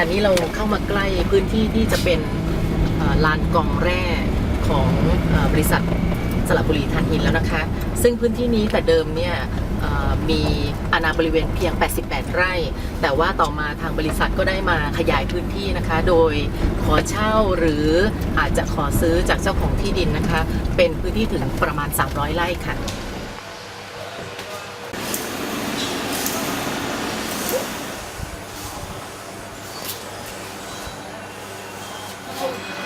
ณะนี้เราเข้ามาใกล้พื้นที่ที่จะเป็นลานกองแร่ของบริษัทสระบุรีถ่านหินแล้วนะคะ ซึ่งพื้นที่นี้แต่เดิมเนี่ยมีอาณาบริเวณเพียง 88 ไร่ แต่ว่าต่อมาทางบริษัทก็ได้มาขยายพื้นที่นะคะ โดยขอเช่าหรืออาจจะขอซื้อจากเจ้าของที่ดินนะคะ เป็นพื้นที่ถึงประมาณ 300 ไร่ค่ะ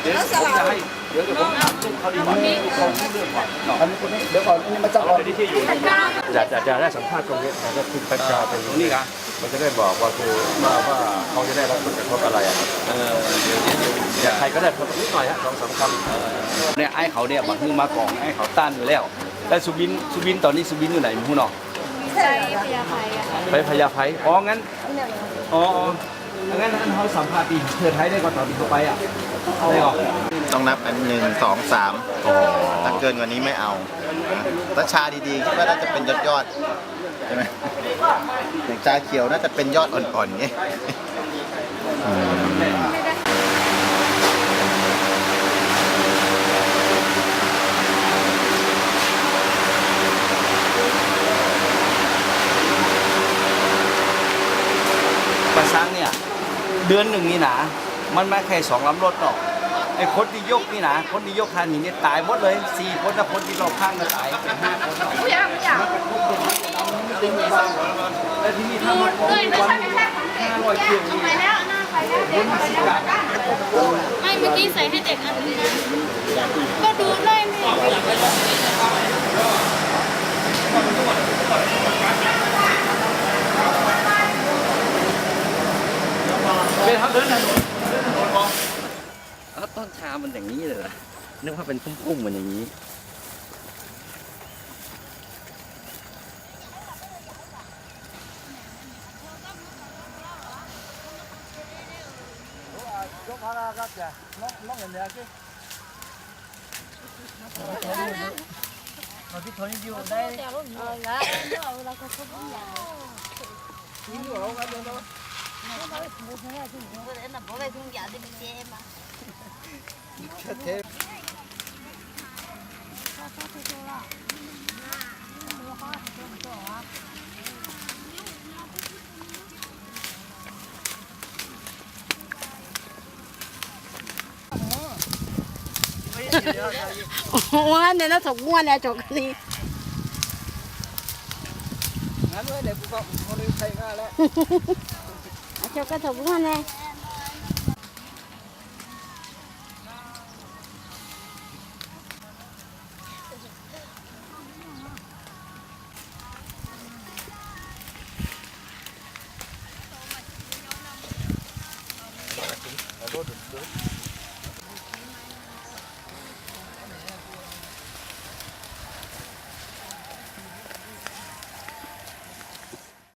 เดี๋ยวผมจะให้เดี๋ยวผมถามลูกเขาดีกว่าเขาพูดเรื่องก่อนอันนี้คนนี้เดี๋ยวก่อนอันนี้มาจับก่อนเดี๋ยวที่ที่อยู่อยากจะจะได้สัมภาษณ์ตรงนี้นะครับคุณปัญญาเป็นตรงนี้ครับมันจะได้บอกว่าคือว่าว่าเขาจะได้รับผลกระทบอะไรอะครับเออเดี๋ยวนี้เดี๋ยวใครก็ได้ผลกระทบนิดหน่อยฮะสองสามคเนี่ยไอ้เขาเนี่ยมาคือมากองไอ้เขาต้านอยู่แล้วแต่สุบินสุบินตอนนี้สุบินอยู่ไหนมูนอใช่พยาภัยอะค่ะำไปพยาไพอ๋องั้นอ๋ออ๋องั้นงั้นเขาสัมภาษณ์ปีเธอไทยได้ก่อนตอนที่เขาไปอะ ได้ก่อนต้องนับอันหนึ่งสองสามถ้าเกินกว่านี้ไม่เอานะถ้าชาดีๆคิดว่าน่าจะเป็นยอดยอดๆใช่ไหมอย่างชาเขียวน่าจะเป็นยอดอ่อนๆไงอืมประซังเนี่ย เดือนหนึ่งนี่นะ มันมาแค่สองลำรถหรอกไอ้คนที่ยกนี่นะคนที่ยกคันนี้เนี่ยตายหมดเลยสี่คนนะคนที่เราข้างก็ตายเป็นห้าคนหรอกแล้วที่นี่ถ้ามันของวันห้าร้อยเครื่องนี่ไปแล้วหน้าไปแล้วคนสิบบาทไม่เมื่อกี้ใส่ให้เด็กอันนี้นะก็ดูได้ไม่เป็นครับเดินถนนแล้ว ต้นชามันอย่างนี้เลยเหรอนึกว่าเป็นพุ่มๆมันอย่างนี้ว่าเนี่ยนะถกม้วนเนี่ยจกนี่งั้นเลยเดี๋ยวกูก็คนนึงใครง่ายแล้วจกก็ถกม้วนเลย sir.